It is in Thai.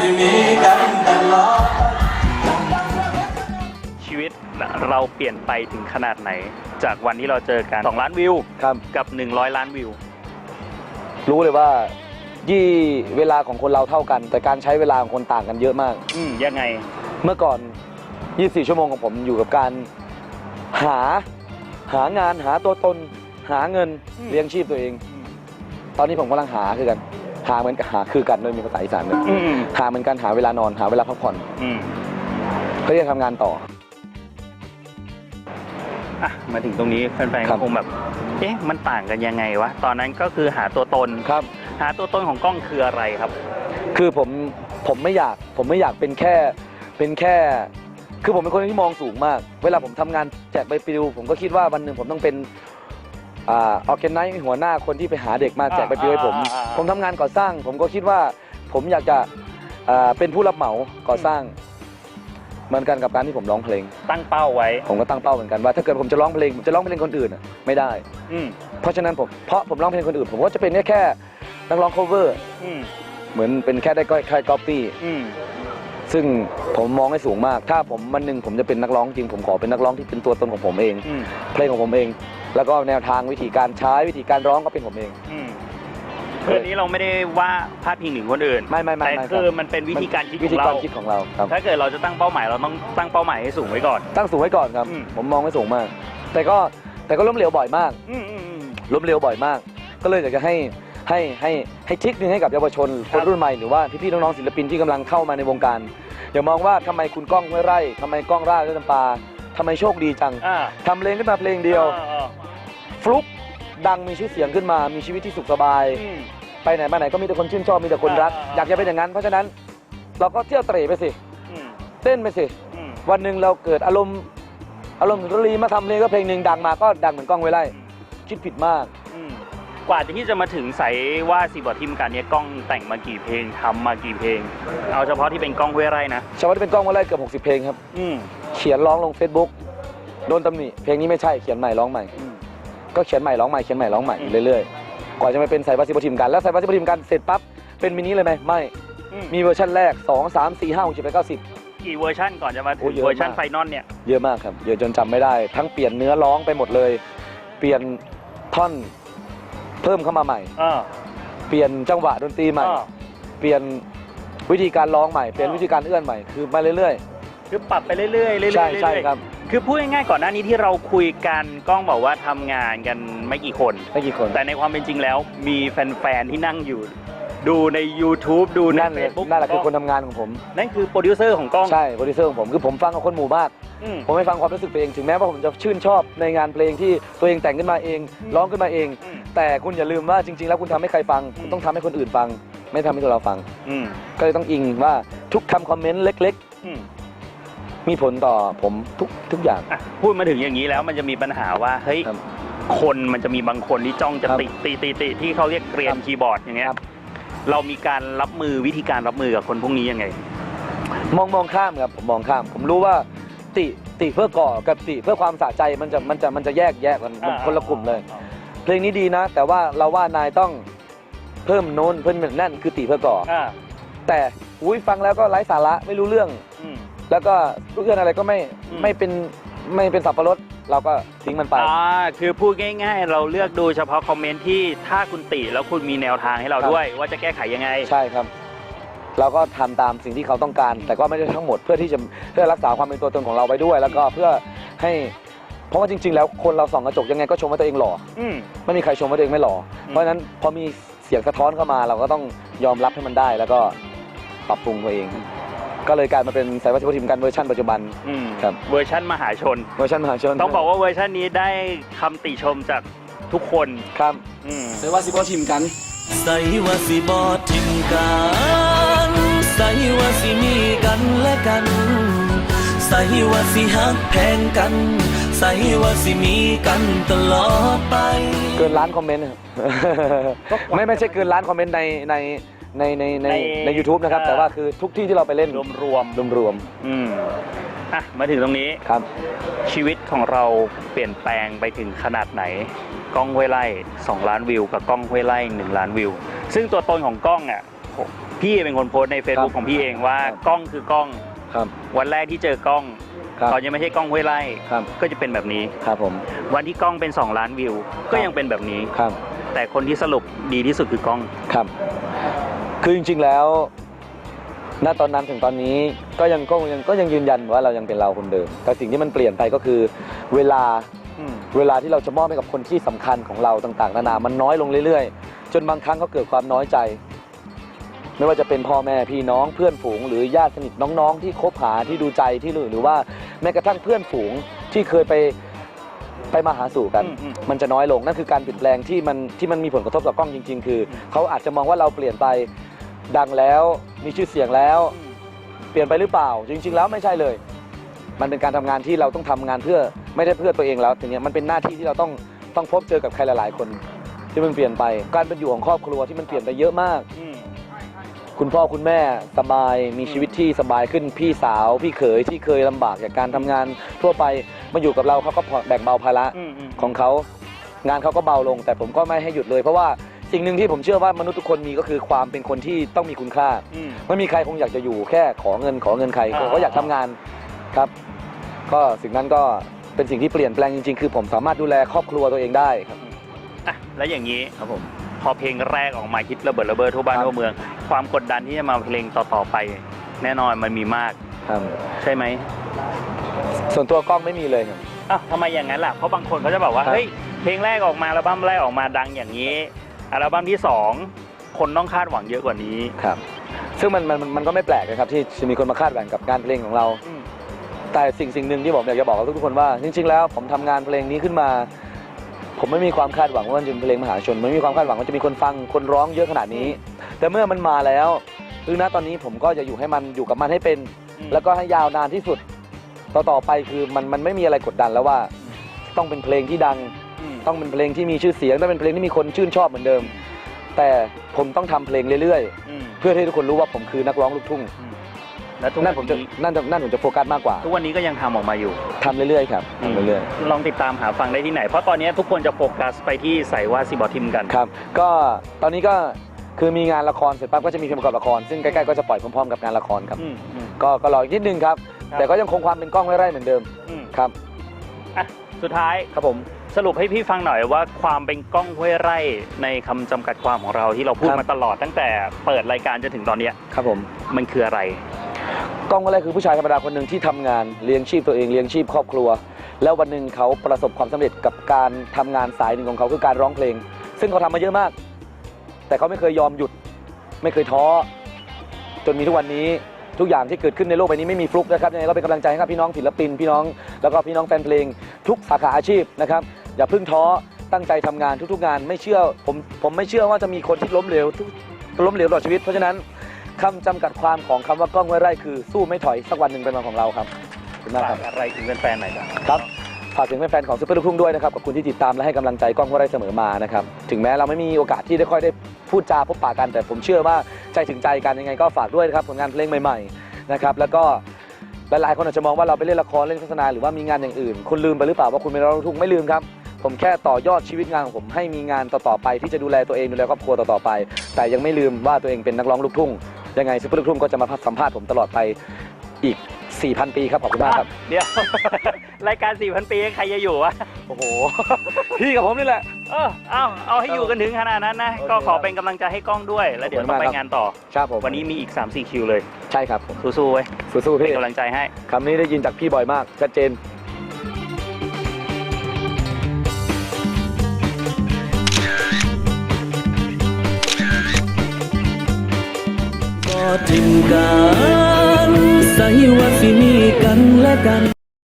ชีวิตเราเปลี่ยนไปถึงขนาดไหน จากวันที่เราเจอกัน 2 ล้านวิวครับ กับ 100 ล้านวิว รู้เลยว่ายี่เวลาของคนเราเท่ากัน แต่การใช้เวลาของคนต่างกันเยอะมาก อืยังไง เมื่อก่อน 24 ชั่วโมงของผมอยู่กับการหาหางานหาตัวตน หาเงินเลี้ยงชีพตัวเอง ตอนนี้ผมกำลังหาคือกัน หาเหมือนกับหาคือกันโดยมีภาษาอีสานด้วยอืมหาเหมือนกันหาเวลานอนหาเวลาพักผ่อนอืมเพื่อที่จะทำงานต่อ อะมาถึงตรงนี้แฟนๆครัก็บ คงแบบ เอ๊ะ มันต่างกันยังไงวะ ตอนนั้นก็คือหาตัวตน ครับ หาตัวตนของกล้องคืออะไรครับ คือผมผมไม่อยากผมไม่อยากเป็นแค่เป็นแค่ คือผมเป็นคนที่มองสูงมาก เวลาผมทำงานแจกใบปลิวผมก็คิดว่าวันหนึ่งผมต้องเป็น อ่าออแกไนซ์หัวหน้าคนที่ไปหาเด็กมาแจกใบปลิวให้ผมอ่าอ่าอ่า ผมทำงานก่อสร้าง ผมก็คิดว่าผมอยากจะอ่าเป็นผู้รับเหมาก่อสร้าง เหมือนกันกับการที่ผมร้องเพลง ตั้งเป้าไว้ ผมก็ตั้งเป้าเหมือนกันว่าถ้าเกิดผมจะร้องเพลงผมจะร้องเพลงคนอื่นอะไม่ได้ อืมเพราะฉะนั้นผมเพราะผมร้องเพลงคนอื่น ผมก็จะเป็นแค่แค่นักร้อง cover อืมเหมือนเป็นแค่ได้ก็แค่ copy อืม ซึ่งผมมองให้สูงมาก ถ้าผมวันหนึ่งผมจะเป็นนักร้องจริงผมขอเป็นนักร้องที่เป็นตัวตนของผมเอง อืมเพลงของผมเอง แล้วก็แนวทางวิธีการใช้วิธีการร้องก็เป็นผมเอง อืมคืออนนี้เราไม่ได้ว่าพาดพิงถึงคนอื่นไม่ไม่ไม่แต่ไม่คือรับมันเป็นวิธีการคิดขวิอธีงกาเรารคิดของเราครับ ถ้าเกิดเราจะตั้งเป้าหมายเราต้องตั้งเป้าหมายให้สูงไว้ก่อน ตั้งสูงไว้ก่อนครับ อืม ผมมองไว้สูงมาก แต่ก็แต่ก็ล้มเหลวบ่อยมาก อืมอืมอืมล้มเหลวบ่อยมาก ก็เลยอยากจะให้ ให้ให้ให้ทริกหนึงให้กับเยาวชนคครับนรุ่นใหม่หรือว่าพี่ๆน้องๆศิลปินที่กำลังเข้ามาในวงการอย่ามองว่าทำไมคุณก้องห้วยไร่ทำไมก้องร่าเรื่องจำปาทำไมโชคดีจังอ่า ทำเพลงขึ้นมาเพลงเดียวอ่าอ่าฟลุกดังมีชื่อเสียงขึ้นมามีชีวิตที่สุขสบาย อืม ไปไหนมาไหนก็มีแต่คนชื่นชอบมีแต่คนรักอ่าอ่า อยากจะเป็นอย่างนั้น เพราะฉะนั้นเราก็เที่ยวเตร่ไปสิอืมเต้นไปสิ อืม วันหนึ่งเราเกิดอารมณ์อารมณ์สุนทรีมาทำเพลงก็เพลงหนึ่งดังมาก็ดังเหมือนกล้องไว้ไล่คิดผิดมากอืม กว่าที่จะมาถึงใสว่าสีบอทิมกันเนี่ยกล้องแต่งมากี่เพลงทำมากี่เพลง เอาเฉพาะที่เป็นกล้องห้วยไร่นะเฉพาะที่เป็นกล้องไว้ไล่เกือบ60 เพลงครับ อืมเขียนร้องลง Facebook โดนตำหนิเพลงนี้ไม่ใช่เขียนใหม่ร้องใหม่อืมก็เขียนใหม่ร้องใหม่เขียนใหม่ร้องใหม่อืมเรื่อยๆ กว่าจะมาเป็นสายวัสิบทีมกันแล้วสายวัสิบทีมกันเสร็จปั๊บเป็นมินิเลยไหมไม่อืมมีเวอร์ชันแรก 2 3 4 5 6 7 8 9 10กี่เวอร์ชันก่อนจะมาโอ้ถึงเยอะเวอร์ชันมากไฟนอลเนี่ยเยอะมากครับเยอะจนจำไม่ได้ ทั้งเปลี่ยนเนื้อร้องไปหมดเลย เปลี่ยนท่อน เพิ่มเข้ามาใหม่เออเปลี่ยนจังหวะดนตรีใหม่เออเปลี่ยนวิธีการร้องใหม่ เปลี่ยนวิธีการเอื้อนใหม่ คือมาเรื่อย คือปรับไปเรื่อยๆเรื่อยๆใช่เรื่อยๆใช่ครับ คือพูดง่ายๆก่อนหน้านี้ที่เราคุยกันกล้องบอกว่าทำงานกันไม่กี่คน ๆ ไม่กี่คน แต่ในความเป็นจริงแล้วมีแฟนๆที่นั่งอยู่ ดูใน YouTube ดูในนั่นเลย Facebook นั่นแหละคือคนทำงานของผม นั่นคือโปรดิวเซอร์ของกล้องใช่โปรดิวเซอร์ของผมคือผมฟังกับคนหมู่มาก อืม ผมไม่ฟังความรู้สึกตัวเองถึงแม้ว่าผมจะชื่นชอบในงานเพลงที่ตัวเองแต่งขึ้นมาเองอืมร้องขึ้นมาเอง อืมแต่คุณอย่าลืมว่าจริง ๆ แล้วคุณทำให้ใครฟังอืมคุณต้องทำให้คนอื่นฟัง ไม่ทำให้ตัวเราฟัง อืมก็เลยต้องอิงว่าทุกคำคอมเมนต์เล็ก อืม ๆ มีผลต่อผมทุกทุกอย่าง อะพูดมาถึงอย่างนี้แล้วมันจะมีปัญหาว่าเฮ้ยครับคนมันจะมีบางคนที่จ้องจะครับติตีตีติที่เขาเรียกเกรียครันบคีย์บอร์ดอย่างเงี้ยครับ เรามีการรับมือวิธีการรับมือกับคนพวกนี้ยังไง มองมองข้ามครับผมมองข้าม ผมรู้ว่าติติเพื่อก่อกับติเพื่อความสะใจมันจะมันจะมันจะแยกแยกกันมันคนละกลุ่มเลย เพลงนี้ดีนะ แต่ว่าเราว่านายต้องเพิ่มโน้นเพิ่มนั่นคือติเพื่อก่ออ่าแต่อุ้ยฟังแล้วก็ไร้สาระไม่รู้เรื่อง อืม แล้วก็เอื้อนอะไรก็ไม่อืม ไม่เป็นไม่เป็นสับปะรด เราก็ทิ้งมันไป อ่าคือพูดง่ายๆ เราเลือกดูเฉพาะคอมเมนต์ที่ถ้าคุณติแล้วคุณมีแนวทางให้เราครับด้วย ว่าจะแก้ไขยังไง ใช่ครับ เราก็ทำตามสิ่งที่เขาต้องการ แต่ก็ไม่ได้ทั้งหมดเพื่อที่จะเพื่อรักษาความเป็นตัวตนของเราไว้ด้วย แล้วก็เพื่อให้เพราะว่าจริง ๆ แล้วคนเราส่องกระจกยังไงก็ชมว่าตัวเองหล่ออืม ไม่มีใครชมว่าตัวเองไม่หล่ออม เพราะฉะนั้นพอมีเสียงสะท้อนเข้ามา เราก็ต้องยอมรับให้มันได้ แล้วก็ปรับปรุงตัวเอง ก็เลยกลายมาเป็นสายวัฒนธรรมกันเวอร์ชันปัจจุบัน อืมครับ เวอร์ชันมหาชน เวอร์ชันมหาชนต้องบอกว่าเวอร์ชันนี้ได้คำติชมจากทุกคนครับ อืมสายวัฒนธรรมกัน ใส่ว่าสิบอทิมกันใส่ว่าสิมีกันและกัน ใส่ว่าสิหักแพงกัน ใส่ว่าสิมีกันตลอดไป เกินล้านคอมเมนต์นะครับ ไม่ไม่ใช่เกินล้านคอมเมนต์ในใน ในในในในใน YouTube นะครับเอ่อแต่ว่าคือทุกที่ที่เราไปเล่นรวมรวมรวมรวมๆอืมอะมาถึงตรงนี้ๆครับ ชีวิตของเราเปลี่ยนแปลงไปถึงขนาดไหน กล้องห้วยไร่2ล้านวิว กับกล้องห้วยไร่1ล้านวิว ซึ่งตัวตนของกล้องอะผมพี่เป็นคนโพสต์ใน Facebook ครับของพี่เองว่าครับกล้องคือกล้องครับวันแรกที่เจอกล้องครับตอนยังไม่ใช่กล้องห้วยไร่ครับก็จะเป็นแบบนี้ครับผมวันที่กล้องเป็น 2 ล้านวิว ก็ยังเป็นแบบนี้ครับแต่คนที่สรุปดีที่สุดคือกล้องครับ คือจริงๆแล้ว ณ ตอนนั้นถึงตอนนี้ก็ยังก็ยังก็ยังยืนยันว่าเรายังเป็นเราคนเดิม แต่สิ่งที่มันเปลี่ยนไปก็คือเวลา เวลาที่เราจะมอบให้กับคนที่สำคัญของเราต่างๆ นานา มันน้อยลงเรื่อยๆ จนบางครั้งก็เกิดความน้อยใจ ไม่ว่าจะเป็นพ่อแม่พี่น้องเพื่อนฝูง หรือญาติสนิทน้องๆ ที่คบหาที่ดูใจที่รู้หรือว่าแม้กระทั่งเพื่อนฝูงที่เคยไปไปมาหาสู่กัน อืมอืม มันจะน้อยลงนั่นคือการเปลี่ยนแปลงที่มันที่มันมีผลกระทบกับกล้องจริง ๆ คือเขาอาจจะมองว่าเราเปลี่ยนไป ดังแล้วมีชื่อเสียงแล้ว เปลี่ยนไปหรือเปล่า จริง ๆ แล้วไม่ใช่เลย มันเป็นการทำงานที่เราต้องทำงานเพื่อไม่ได้เพื่อตัวเองแล้วทีเนี้ยมันเป็นหน้าที่ที่เราต้องต้องพบเจอกับใครหลาย ๆ คนที่มันเปลี่ยนไป การเป็นอยู่ของครอบครัวที่มันเปลี่ยนไปเยอะมาก อืมคุณพ่อคุณแม่สบายมีชีวิตที่สบายขึ้นพี่สาว พี่เขยที่เคยลำบากจากการทำงานทั่วไปมาอยู่กับเราเขาก็ผ่อนแบ่งเบาภาระ อืมอืม ของเขางานเขาก็เบาลง แต่ผมก็ไม่ให้หยุดเลย เพราะว่า สิ่งหนึ่งที่ผมเชื่อว่ามนุษย์ทุกคนมีก็คือความเป็นคนที่ต้องมีคุณค่า อืม ไม่มีใครคงอยากจะอยู่แค่ขอเงินขอเงินใครอ่า เขาอยากทำงานครับ ก็สิ่งนั้นก็เป็นสิ่งที่เปลี่ยนแปลงจริงๆ คือผมสามารถดูแลครอบครัวตัวเองได้ครับอะแล้วอย่างนี้ครับผม พอเพลงแรกออกมาฮิตระเบิดระเบ้อทั่วบ้านครับ ทั่วเมือง ความกดดันที่จะมาเพลงต่อๆไป แน่นอนมันมีมากครับใช่ไหมส่วนตัวกล้องไม่มีเลยครับ อ้าวทำไมอย่างนั้นล่ะเพราะบางคนเขาจะบอกว่าครับ เฮ้ยเพลงแรกออกมาอัลบั้มแรกออกมาดังอย่างนี้ อัลบั้มที่สองคนต้องคาดหวังเยอะกว่านี้ครับ ซึ่งมันมันมันก็ไม่แปลกนะครับที่จะมีคนมาคาดหวังกับงานเพลงของเรา อืมแต่สิ่งสิ่งหนึ่งที่ผมอยากจะบอกกับทุกๆคนว่า จริงๆ แล้วผมทำงานเพลงนี้ขึ้นมา ผมไม่มีความคาดหวังว่ามันจะเป็นเพลงมหาชน ไม่มีความคาดหวังว่าจะมีคนฟังคนร้องเยอะขนาดนี้ แต่เมื่อมันมาแล้วคือณตอนนี้ผมก็จะอยู่ให้มันอยู่กับมันให้เป็น แล้วก็ให้ยาวนานที่สุด ต่อต่อไปคือมันมันไม่มีอะไรกดดันแล้วว่า ต้องเป็นเพลงที่ดังอืม ต้องเป็นเพลงที่มีชื่อเสียงต้องเป็นเพลงที่มีคนชื่นชอบเหมือนเดิม แต่ผมต้องทำเพลงเรื่อยอืมๆ เพื่อให้ทุกคนรู้ว่าผมคือนักร้องลูกทุ่งแล้วทุกนั่วันนผมจะนี้นั่นจะนั่นผมจะโฟกัสมากกว่าทุกวันนี้ก็ยังทำออกมาอยู่ ทำเรื่อยๆครับทำเรื่อยลองติดตามหาฟังได้ที่ไหน เพราะตอนนี้ทุกคนจะโฟกัสไปที่ใส่ว่าซีบอทิมกัน ๆครับ ก็ตอนนี้ก็คือมีงานละครเสร็จปั๊บก็จะมีเพลงประกอบละคร ซึ่งใกล้ๆก็จะปล่อยพร้อมๆกับงานละครครับ อืมอืม ก็ก็รออีกนิดนึงครับ ครับ แต่ก็ยังคงความเป็นกล้องไว้ไร่เหมือนเดิมอืมครับ อะสุดท้ายครับผม สรุปให้พี่ฟังหน่อยว่าความเป็นกล้องห้วยไร่ในคำจำกัดความของเราที่เราพูดครับ มาตลอดตั้งแต่เปิดรายการจนถึงตอนเนี้ยครับผม มันคืออะไร กล้องไว้ไร่คือผู้ชายธรรมดาคนหนึ่งที่ทำงานเลี้ยงชีพตัวเองเลี้ยงชีพครอบครัว แล้ววันหนึ่งเขาประสบความสำเร็จกับการทำงานสายหนึ่งของเขาคือการร้องเพลง ซึ่งเขาทำมาเยอะมาก แต่เขาไม่เคยยอมหยุด ไม่เคยท้อ จนมีทุกวันนี้ทุกอย่างที่เกิดขึ้นในโลกใบนี้ไม่มีฟลุกนะครับยังไงก็เป็นกำลังใจให้กับพี่น้องศิลปินพี่น้องแล้วก็พี่น้องแฟนเพลงทุกสาขาอาชีพนะครับ อย่าเพิ่งท้อตั้งใจทำงานทุกๆงานไม่เชื่อผมผมไม่เชื่อว่าจะมีคนที่ล้มเหลวทุกล้มเหลวตลอดชีวิต เพราะฉะนั้นคำจำกัดความของคำว่ากล้องไว้ไร่คือสู้ไม่ถอยสักวันหนึ่งเป็นวันของเราครับขอบคุณมากคฝารับกอะไรถึงแฟนๆหน่อยจ้ะครับฝากถึงแฟนๆของซุปเปอร์ลูกทุ่งด้วยนะครับขอบคุณที่ติดตามและให้กำลังใจกล้องห้วยไร่เสมอมานะครับถึงแม้เราไม่มีโอกาสที่ได้ค่อยได้พูดจาพบปะกันแต่ผมเชื่อว่าใจถึงใจกันยังไงก็ฝากด้วยนะครับผลงานเพลงใหม่ๆนะครับแล้วก็หลายๆคนอาจจะมองว่าเราไปเล่นละครเล่นโฆษณาหรือว่ามีงานอย่างอื่น คุณลืมไปหรือเปล่าว่าคุณเป็นนักร้องลูกทุ่งไม่ลืมครับ ผมแค่ต่อยอดชีวิตงานของผมให้มีงานต่อๆไปที่จะดูแลตัวเองดูแลครอบครัวต่อๆไป แต่ยังไม่ลืมว่าตัวเองเป็นนักร้องลูกทุ่งยังไงซุปเปอร์ลูกทุ่งก็จะมาสัมภาษณ์ผมตลอดไปอีก 4,000 ปีครับขอบคุณมากครับเดี๋ยว รายการ 4,000 ปีใครจะอยู่วะโอ้โหพี่กับผมนี่แหละ เออเอาเอาให้อยู่กันถึงขนาดนั้นนะโอเคก็ขอเป็นกำลังใจให้กล้องด้วย แล้วเดี๋ยวขอบคุต้อณงมากไปครับงานต่อครับผมวันนี้มีอีก 3-4 คิวเลย ใช่ครับผมสู้ๆไว้ยสู้ๆเป็นพี่กำลังใจให้คำนี้ได้ยินจากพี่บ่อยมากชัดเจน ทิมกัน ใส่ว่าสิมีกันและกัน